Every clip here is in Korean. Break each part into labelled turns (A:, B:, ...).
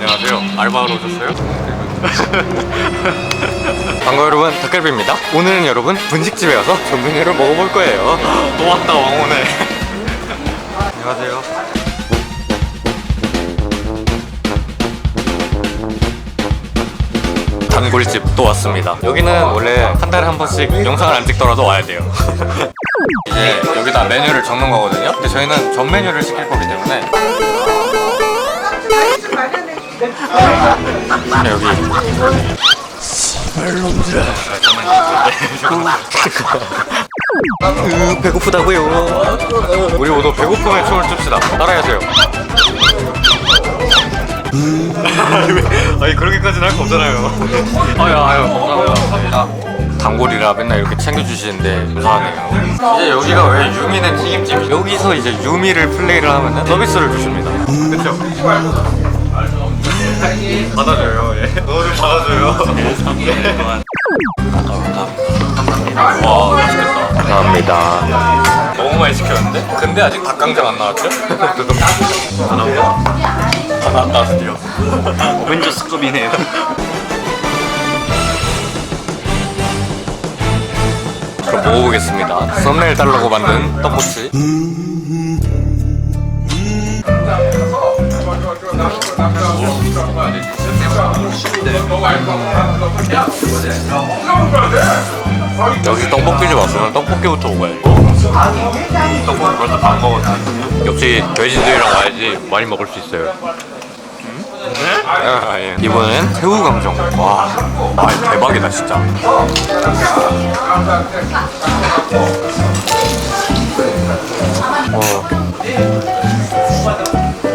A: 안녕하세요. 알바하러 오셨어요? 반가워 여러분 닭갈비입니다. 오늘은 여러분 분식집에 와서 전메뉴를 먹어볼 거예요. 또 왔다 왕오네. 단골집 또 왔습니다. 여기는 원래 한 달에 한 번씩 영상을 안 찍더라도 와야 돼요. 이제 여기다 메뉴를 적는 거거든요. 근데 저희는 전 메뉴를 시킬 거기 때문에 네, 여기 으, 배고프다고요. 우리 모두 배고픔의 춤을 춥시다. 따라하세요. 아니 그렇게 까지는 할 거 없잖아요. 아유 아유 감사합니다. 단골이라 맨날 이렇게 챙겨주시는데 감사하네요. 이제 여기가 왜 유미는 튀김집? 여기서 이제 유미를 플레이를 하면은 서비스를 주십니다. 그렇죠? 받아줘요. 예. 너좀 받아줘요. 와 맛있겠다. 감사합니다. 너무 많이 시켰는데? 근데 아직 닭강정 안 나왔죠? 안 나왔다. 안 나왔다 드디어.
B: 어벤져스급이네요.
A: 그럼 먹어보겠습니다. 썸네일 달라고 만든 떡꼬치. 역시 떡볶이집 왔으면 떡볶이부터 먹어야지. 떡볶이 벌써 다 먹었지. 역시 돼지들이랑 와야지 많이 먹을 수 있어요. 아, 예. 이번엔 새우 감정. 와, 아, 대박이다 진짜. 어.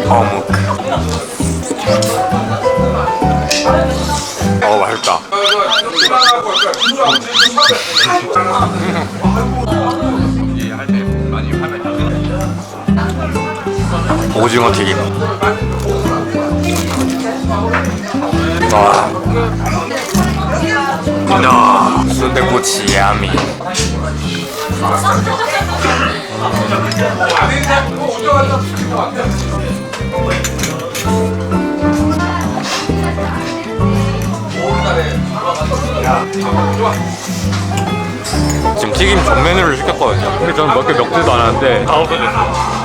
A: 어묵. 오징어 튀김. 와. 야, 순대꼬치 야미. 지금 튀김 전 메뉴를 시켰거든요. 근데 저는 몇개 먹지도 않았는데 다 없어졌어요.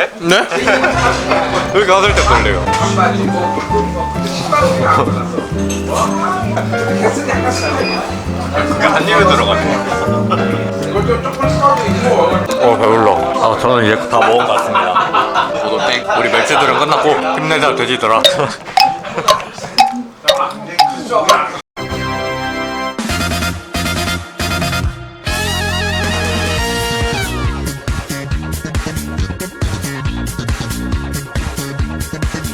A: 네? 네? 왜 이렇게 하들 때 걸려요? 한 입에 들어가네. 어 배불러. 아 저는 이제 다 먹은 것 같습니다. 저도 땡. 우리 멸치들은 끝났고 힘내자 돼지들아.